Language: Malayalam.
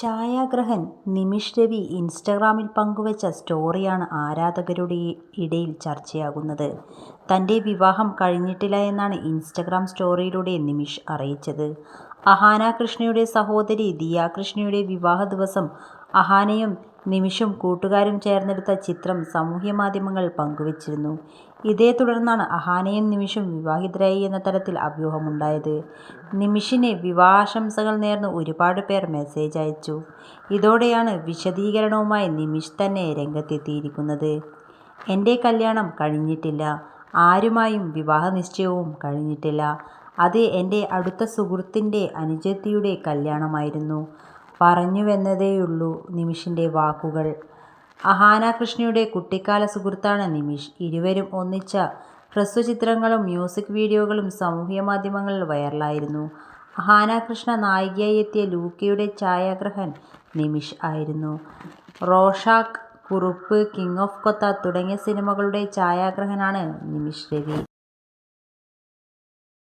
ഛായാഗ്രഹൻ നിമിഷ് രവി ഇൻസ്റ്റഗ്രാമിൽ പങ്കുവച്ച സ്റ്റോറിയാണ് ആരാധകരുടെ ഇടയിൽ ചർച്ചയാകുന്നത്. തന്റെ വിവാഹം കഴിഞ്ഞിട്ടില്ല എന്നാണ് ഇൻസ്റ്റഗ്രാം സ്റ്റോറിയിലൂടെ നിമിഷ് അറിയിച്ചത്. അഹാന കൃഷ്ണയുടെ സഹോദരി ദിയ കൃഷ്ണയുടെ വിവാഹ ദിവസം അഹാനയും നിമിഷും കൂട്ടുകാരും ചേർന്നെടുത്ത ചിത്രം സാമൂഹ്യമാധ്യമങ്ങളിൽ പങ്കുവച്ചിരുന്നു. ഇതേ തുടർന്നാണ് അഹാനയും നിമിഷും വിവാഹിതരായി എന്ന തരത്തിൽ അഭ്യൂഹമുണ്ടായത്. നിമിഷിന് വിവാഹാശംസകൾ നേർന്ന് ഒരുപാട് പേർ മെസ്സേജ് അയച്ചു. ഇതോടെയാണ് വിശദീകരണവുമായി നിമിഷ് തന്നെ രംഗത്തെത്തിയിരിക്കുന്നത്. എന്റെ കല്യാണം കഴിഞ്ഞിട്ടില്ല. ആരുമായും വിവാഹനിശ്ചയവും കഴിഞ്ഞിട്ടില്ല. അത് എന്റെ അടുത്ത സുഹൃത്തിന്റെ അനുജത്തിയുടെ കല്യാണമായിരുന്നു പറഞ്ഞുവെന്നതേയുള്ളൂ നിമിഷിന്റെ വാക്കുകൾ. അഹാന കൃഷ്ണയുടെ കുട്ടിക്കാല സുഹൃത്താണ് നിമിഷ്. ഇരുവരും ഒന്നിച്ച ഹ്രസ്വചിത്രങ്ങളും മ്യൂസിക് വീഡിയോകളും സാമൂഹ്യ മാധ്യമങ്ങളിൽ വൈറലായിരുന്നു. അഹാന കൃഷ്ണ നായികയായി എത്തിയ ലൂക്കയുടെ ഛായാഗ്രഹൻ നിമിഷ് ആയിരുന്നു. Rorschach, Kurup, King of Kotha തുടങ്ങിയ സിനിമകളുടെ ഛായാഗ്രഹനാണ് നിമിഷ് രവി.